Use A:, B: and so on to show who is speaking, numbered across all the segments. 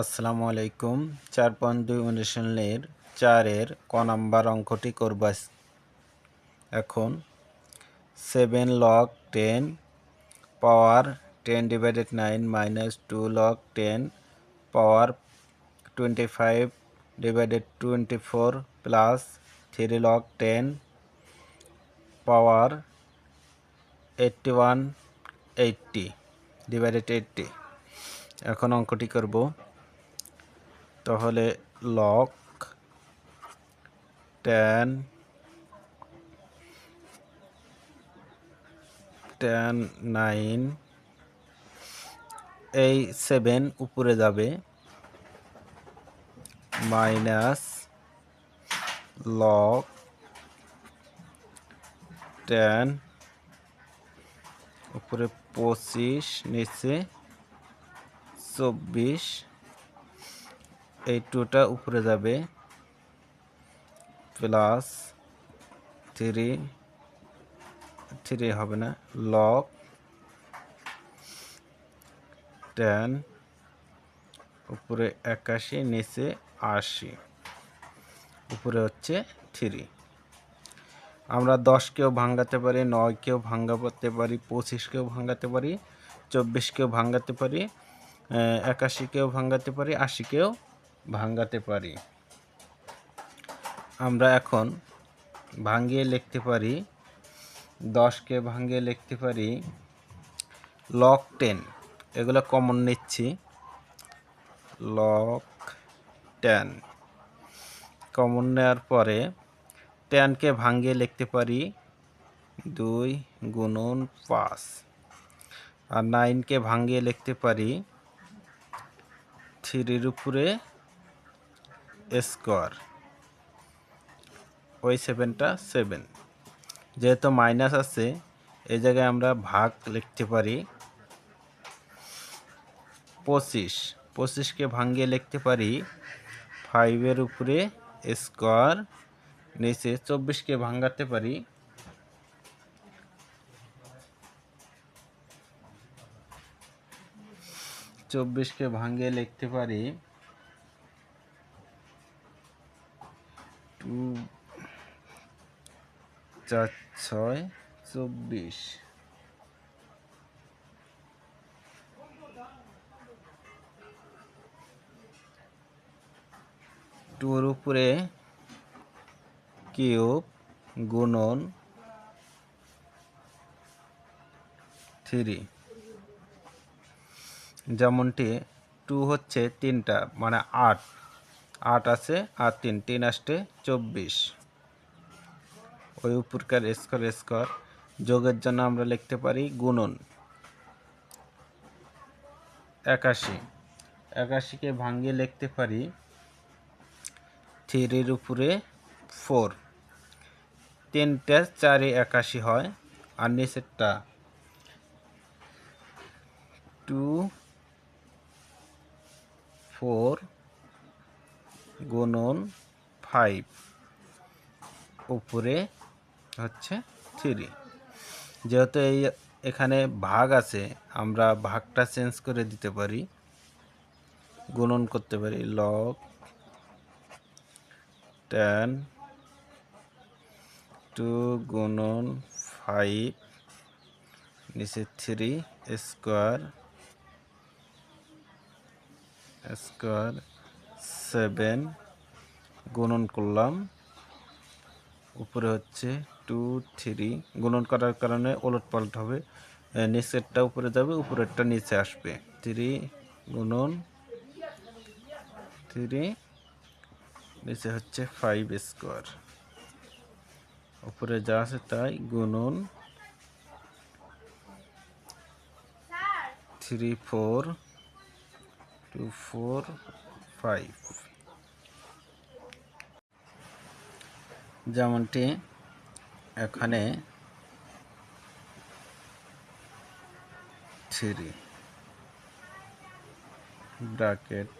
A: আসসালামু আলাইকুম। চার পয়েন্ট দুই অনুশীলনের চারের ক নাম্বার অঙ্কটি করব এখন seven log ten power ten divided nine minus two log ten power twenty five divided twenty four plus three log ten power eighty one eighty divided eighty এখন অঙ্কটি করব। তাহলে লক টেন টেন নাইন এই seven উপরে যাবে minus log ten উপরে পঁচিশ, নিচে চব্বিশ এই টুটা উপরে যাবে। প্লাস থ্রি থ্রি হবে না, লক, টেন, উপরে একাশি, নিচে আশি, উপরে হচ্ছে থ্রি। আমরা দশকেও ভাঙ্গাতে পারি নয়কেও ভাঙ্গাতে পারি পঁচিশকেও ভাঙ্গাতে পারি চব্বিশকেও ভাঙ্গাতে পারি একাশিকেও ভাঙ্গাতে পারি আশিকেও ভাঙ্গাতে পারি। আমরা এখন ভাঙ্গিয়ে লিখতে পারি, দশকে ভাঙ্গিয়ে লিখতে পারি লক টেন এগুলো কমন নিচ্ছি। লক টেন কমন নেওয়ার পরে টেনকে ভাঙ্গিয়ে লিখতে পারি, দুই গুণন পাঁচ। আর নাইনকে ভাঙ্গিয়ে লিখতে পারি থ্রির উপরে স্কোয়ার। ওই সেভেনটা সেভেন। যেহেতু মাইনাস আছে, এই জায়গায় আমরা ভাগ লিখতে পারি পঁচিশ। পঁচিশকে ভাঙ্গিয়ে লিখতে পারি ফাইভের উপরে স্কোয়ার, নিচে চব্বিশকে ভাঙ্গাতে পারি চব্বিশকে ভাঙ্গিয়ে লিখতে পারি চার, ছয়, চব্বিশ। টুর উপরে কিউব গুণন থ্রি। যেমনটি টু হচ্ছে তিনটা মানে আট। আট আছে আর তিন তিন আসতে চব্বিশ। ওই উপরকার স্কোয়ার স্কোয়ার যোগের জন্য আমরা লিখতে পারি গুণন। একাশি। একাশিকে ভাঙ্গিয়ে লিখতে পারি থ্রির উপরে ফোর। তিনটা, চারে একাশি হয় আর নিচেরটা টু, ফোর গুণন ফাইভ। উপরে হচ্ছে থ্রি যেহেতু এই এখানে ভাগ আছে, আমরা ভাগটা চেঞ্জ করে দিতে পারি, গুণন করতে পারি লগ টেন টু গুণন ফাইভ নিচে থ্রি স্কোয়ার স্কোয়ার সেভেন গুণন করলাম, উপরে হচ্ছে টু থ্রি গুণন করার কারণে ওলট পালট হবে। নিচেরটা উপরে যাবে, উপরেরটা নিচে আসবে। থ্রি গুণন থ্রি নিচে হচ্ছে ফাইভ স্কোয়ার উপরে যা আছে তাই গুণন three four two four five যেমনটি এখানে থ্রি ব্র্যাকেট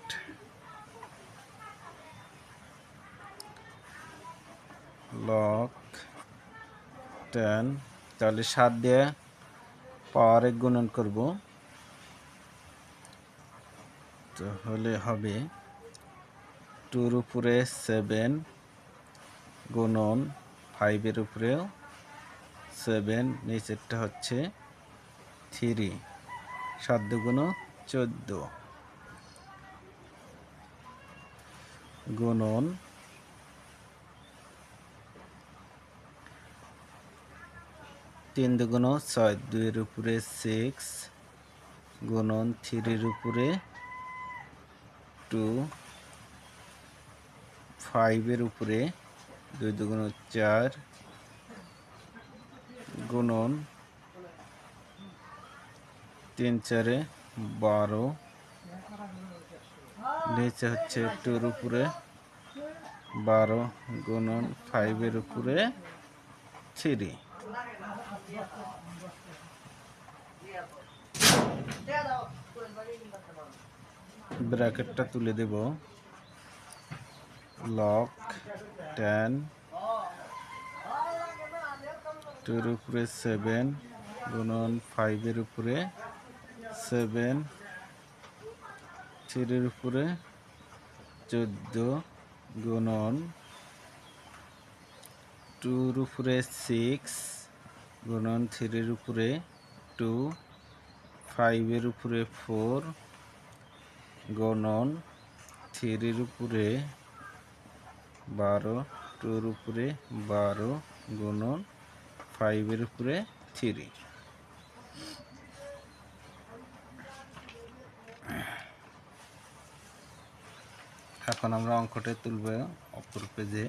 A: লক টেন, তাহলে সাত দিয়ে পাওয়ারে গুণন করব। তাহলে হবে টুর উপরে সেভেন গুণন ফাইভের উপরেও সেভেন, নিচেরটা হচ্ছে থ্রি। সাত দুগুণ চোদ্দ। গুণন তিন দুগুণ ছয়, দুইয়ের উপরে সিক্স। গুণন থ্রির উপরে টু। ফাইভের উপরে দুই দুগুণ চার গুণন তিন চারে বারো। নিচে হচ্ছে টুর উপরে। বারো গুণন ফাইভের উপরে থ্রি। ব্র্যাকেটটা তুলে দেব। লক টেন টুর উপরে সেভেন গুণন ফাইভের উপরে সেভেন থ্রির উপরে চোদ্দ, গুণন টুর উপরে সিক্স গুণন থ্রির উপরে টু ফাইভের উপরে ফোর গণন থ্রির উপরে বারো টুর উপরে বারো গুণন ফাইভের উপরে থ্রি এখন আমরা অঙ্কটা তুলব অপর পেজে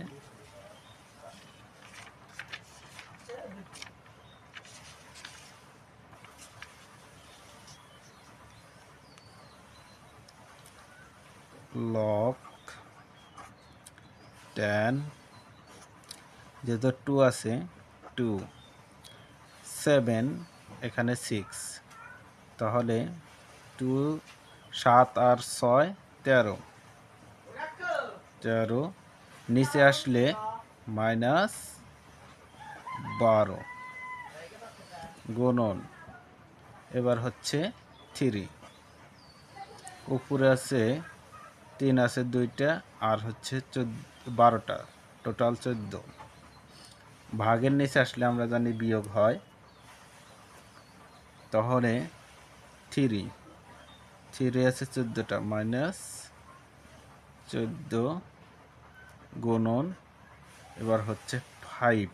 A: লক টেন যেহেতু টু আছে টু সেভেন এখানে সিক্স তাহলে টু সাত আর ছয়, তেরো। তেরো, নিচে আসলে মাইনাস বারো। গুণন, এবার হচ্ছে থ্রি উপরে আছে, তিন আছে দুইটা, আর হচ্ছে চোদ্দ। বারোটা টোটাল চোদ্দ। ভাগের নিচে আসলে আমরা জানি বিয়োগ হয় তাহলে থ্রি। থ্রি আছে চোদ্দোটা মাইনাস চোদ্দ গুণন এবার হচ্ছে ফাইভ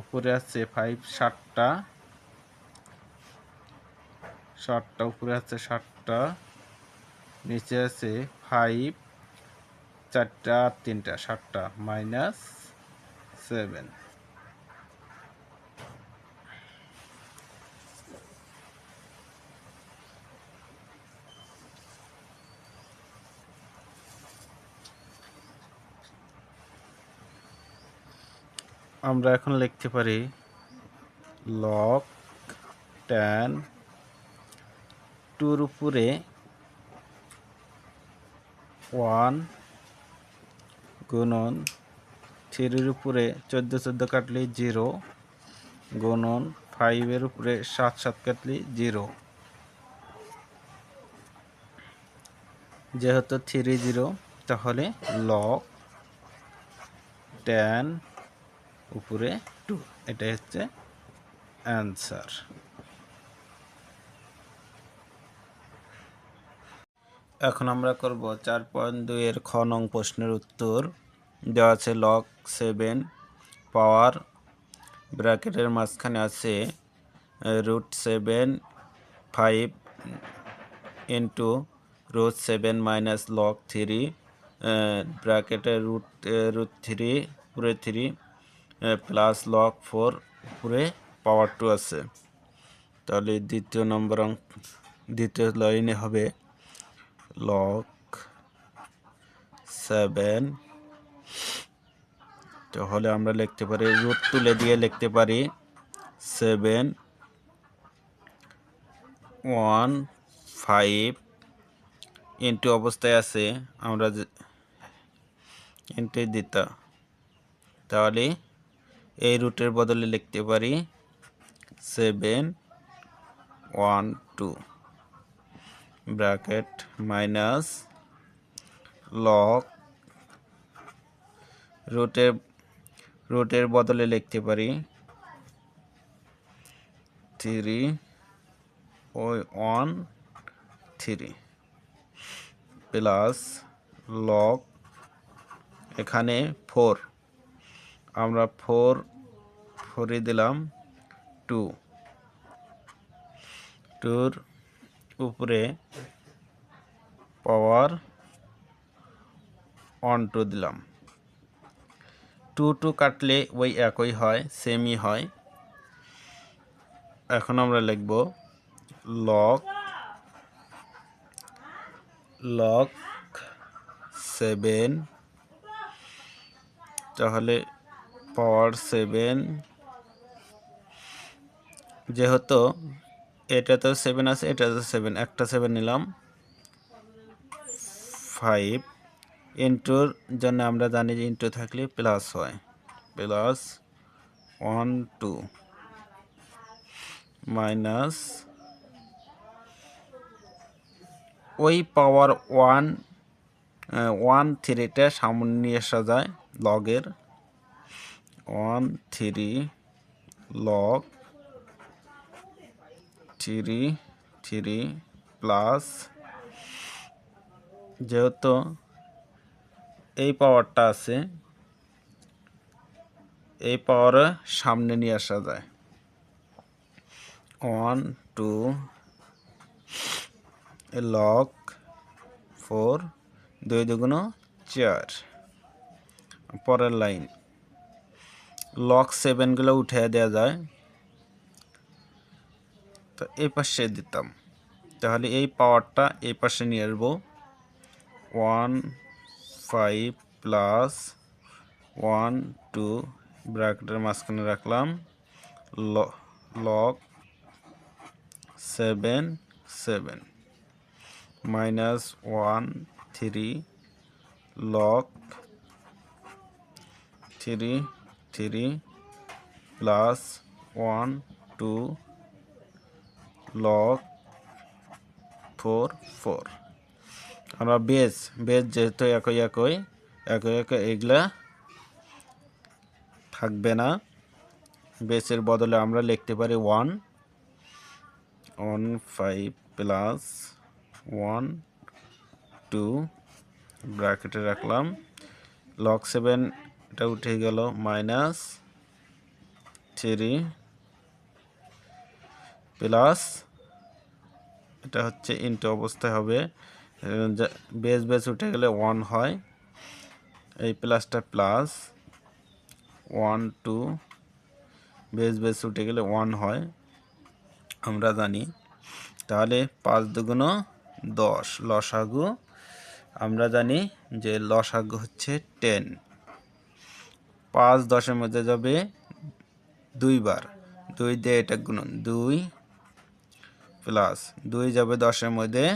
A: উপরে আছে ফাইভ ষাটটা ষাটটা উপরে আছে ষাটটা নিচে আছে ফাইভ চারটা আর তিনটা, সাতটা, মাইনাস সেভেন। আমরা এখন লিখতে পারি লক টেন টুর উপরে ওয়ান গুণন। থ্রির উপরে চোদ্দ চোদ্দ কাটলে জিরো। গুণন ফাইভের উপরে সাত সাত কাটলে জিরো। যেহেতু থ্রি জিরো, তাহলে লক টেন উপরে টু, এটাই হচ্ছে অ্যান্সার। এখন আমরা করব চার পয়েন্ট দুইয়ের খ নং প্রশ্নের উত্তর। দেওয়া আছে লক সেভেন পাওয়ার ব্র্যাকেটের মাঝখানে আছে root seven five into root seven minus log three ব্র্যাকেটের রুট রুট থ্রি পুরে থ্রি প্লাস লক ফোর উপরে পাওয়ার টু আছে। তাহলে দ্বিতীয় নম্বর দ্বিতীয় লাইনে হবে লক সেভেন তাহলে আমরা লিখতে পারি রুট তুলে দিয়ে লিখতে পারি সেভেন ওয়ান ফাইভ ইন্টু অবস্থায় আছে আমরা ইন্টু দিতা। তাহলে এই রুটের বদলে লিখতে পারি seven one two bracket minus log রুটের রুটের বদলে লিখতে পারি। থ্রি ওই ওয়ান থ্রি প্লাস লক এখানে ফোর আমরা ফোর ফোরে দিলাম টু টুর উপরে পাওয়ার অন টু দিলাম। টু টু কাটলে ওই একই হয় সেমই হয়। এখন আমরা লিখব লক লক সেভেন তাহলে পাওয়ার সেভেন যেহেতু এটাতে সেভেন আছে এটাতে সেভেন একটা সেভেন নিলাম। ফাইভ ইন্টুর জন্য আমরা জানি যে ইন্টু থাকলে প্লাস হয়। Plus one, two. মাইনাস ওই পাওয়ার ওয়ান ওয়ান থ্রিটা সামনে নিয়ে আসা যায় লগের। One three log three three plus যেহেতু এই পাওয়ারটা আছে, এই পাওয়ার সামনে নিয়ে আসা যায়। ওয়ান টু লক ফোর দুই দুগুণ চার। পরের লাইন লক সেভেনগুলো উঠে দেওয়া যায়। তো এই পাশে দিতাম। তাহলে এই পাওয়ারটা এই পাশে নিয়ে আসব। One five plus one two ব্র্যাকেটের মাঝখানে রাখলাম। Log seven seven minus one three log three three plus one two log four four আমরা বেজ বেজ যেহেতু একই একই একই একই এগুলা থাকবে না। বেসের বদলে আমরা লিখতে পারি one one five plus one two ব্র্যাকেটে রাখলাম। লক সেভেন এটা উঠে গেল মাইনাস থ্রি প্লাস এটা হচ্ছে ইন্টু অবস্থায় হবে। বেস বেস উঠে গেলে ওয়ান হয়। এই প্লাসটা plus one two base base উঠে গেলে ওয়ান হয়, আমরা জানি। তাহলে পাঁচ দুগুণ দশ, লসাগু, আমরা জানি যে লসাগু হচ্ছে টেন পাঁচ দশের মধ্যে যাবে দুইবার। দুই দিয়ে এটা গুণন, দুই প্লাস দুই যাবে দশের মধ্যে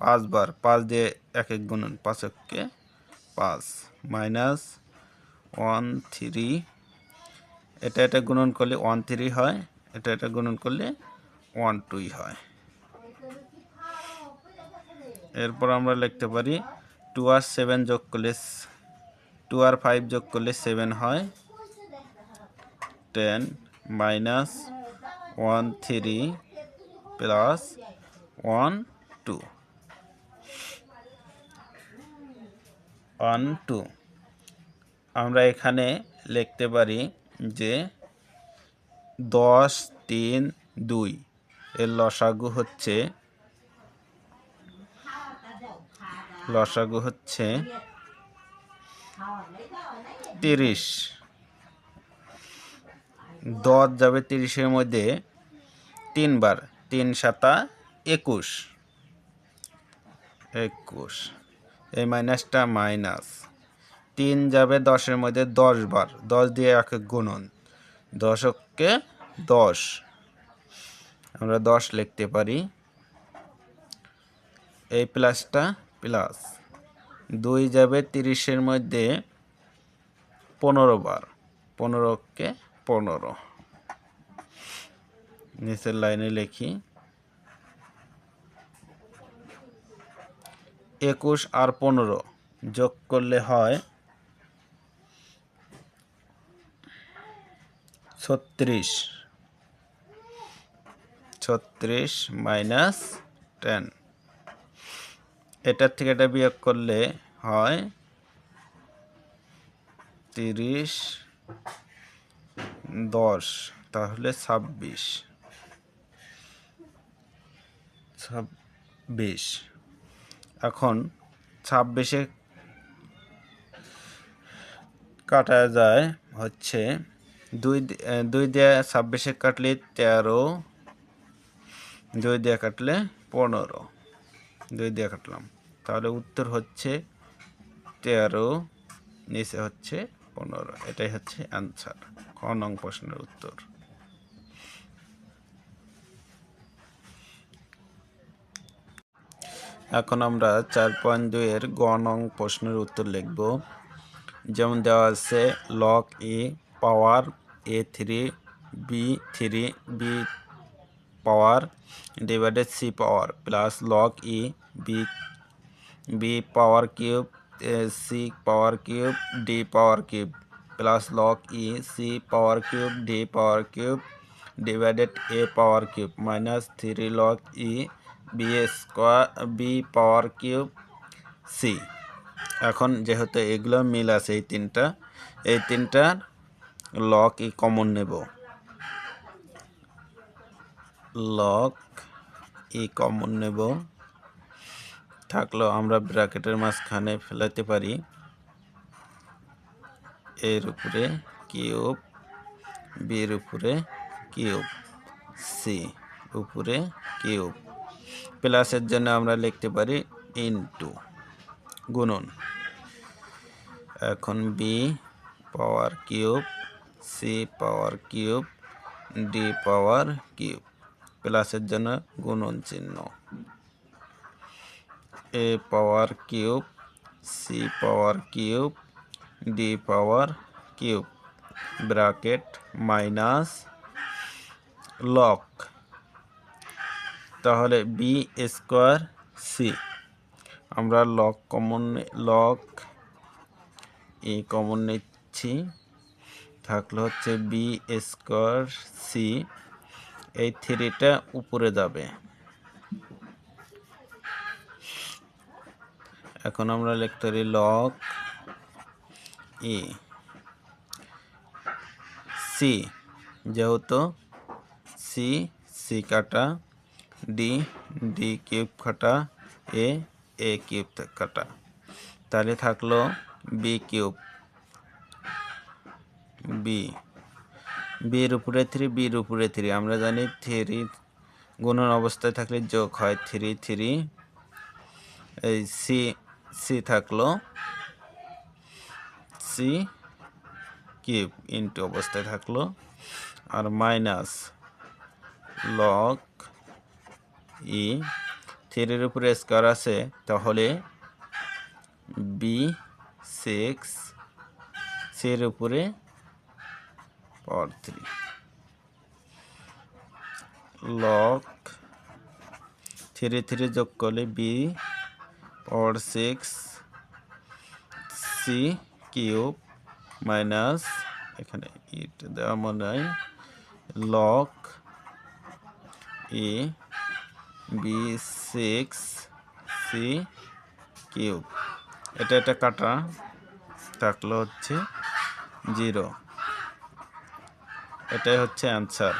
A: পাঁচবার, পাঁচ দিয়ে এক এক গুণন পাঁচককে পাঁচ মাইনাস ওয়ান থ্রি। এটা এটা গুণন করলে ওয়ান থ্রি হয়, এটা এটা গুণন করলে ওয়ান টুই হয়। এরপর আমরা লিখতে পারি টু আর সেভেন যোগ করলে টু আর ফাইভ যোগ করলে সেভেন হয়। Ten minus one three plus one two. One, two. আমরা এখানে লিখতে পারি যে দশ, তিন, দুই। এর লসাগু হচ্ছে লসাগু হচ্ছে তিরিশ। দশ যাবে তিরিশের মধ্যে তিনবার, তিন সাতা একুশ। একুশ। এই মাইনাসটা মাইনাস। তিন যাবে দশের মধ্যে দশ বার। দশ দিয়ে এক গুণন। দশককে দশ। আমরা দশ লিখতে পারি। এই প্লাসটা প্লাস। দুই যাবে তিরিশের মধ্যে পনেরো বার। পনেরোকে পনেরো। নিচের লাইনে লিখি। একুশ আর পনেরো যোগ করলে হয় ছত্রিশ। ছত্রিশ মাইনাস টেন। এটার থেকে এটা বিয়োগ করলে হয় তিরিশ দশ, তাহলে ছাব্বিশ। ছাব্বিশ। এখন ছাব্বিশে কাটা যায় হচ্ছে দুই দুই দিয়ে ছাব্বিশে কাটলে তেরো, দুই দিয়ে কাটলে পনেরো। দুই দিয়ে কাটলাম। তাহলে উত্তর হচ্ছে তেরো, নিচে হচ্ছে পনেরো। এটাই হচ্ছে অ্যান্সার খ নং প্রশ্নের উত্তর। এখন আমরা চার পয়েন্ট দুইয়ের গ প্রশ্নের উত্তর লিখব। যেমন দেওয়া আছে log E power A three B three B power divided C power plus log E B B power cube C power cube D power cube plus log E C power cube D power cube divided A power cube minus three log E B square B power cube C এখন যেহেতু এগুলো মিল আছে এই তিনটা, এই তিনটার log E common নেব। লক ই কমন নেব। থাকলেও আমরা ব্র্যাকেটের মাঝখানে ফেলাতে পারি। এর উপরে কিউব বির উপরে কিউব সি উপরে কিউব প্লাসের জন্য আমরা লিখতে পারি ইনটু গুণন। এখন B power cube C power cube D power cube প্লাসের জন্য গুণন চিহ্ন। A power cube C power cube D power cube, bracket minus log তাহলে বি স্কোয়ার সি আমরা log common log E common নিচ্ছি। থাকলে হচ্ছে বি স্কোয়ার সি এই থ্রিটা উপরে যাবে। এখন আমরা লিখতে পারি লক ই সি যেহেতু সি সি কাটা। ডি ডি কিউব কাটা এ এ কিউব কাটা। তাহলে থাকল বি কিউব বি বির উপরে থ্রি বির উপরে থ্রি আমরা জানি থ্রি গুণন অবস্থায় থাকলে যোগ হয় থ্রি থ্রি এই সি সি থাকল সি কিউব ইন্টু অবস্থায় থাকল। আর মাইনাস লক ই থ্রির উপরে স্কোয়ার আছে, তাহলে বি সিক্স সির উপরে power three log three three যোগ করলে B power six C cube minus এখানে ইট দেওয়া মনে হয় log E B six C cube এটা এটা কাটা থাকল হচ্ছে জিরো এটাই হচ্ছে অ্যান্সার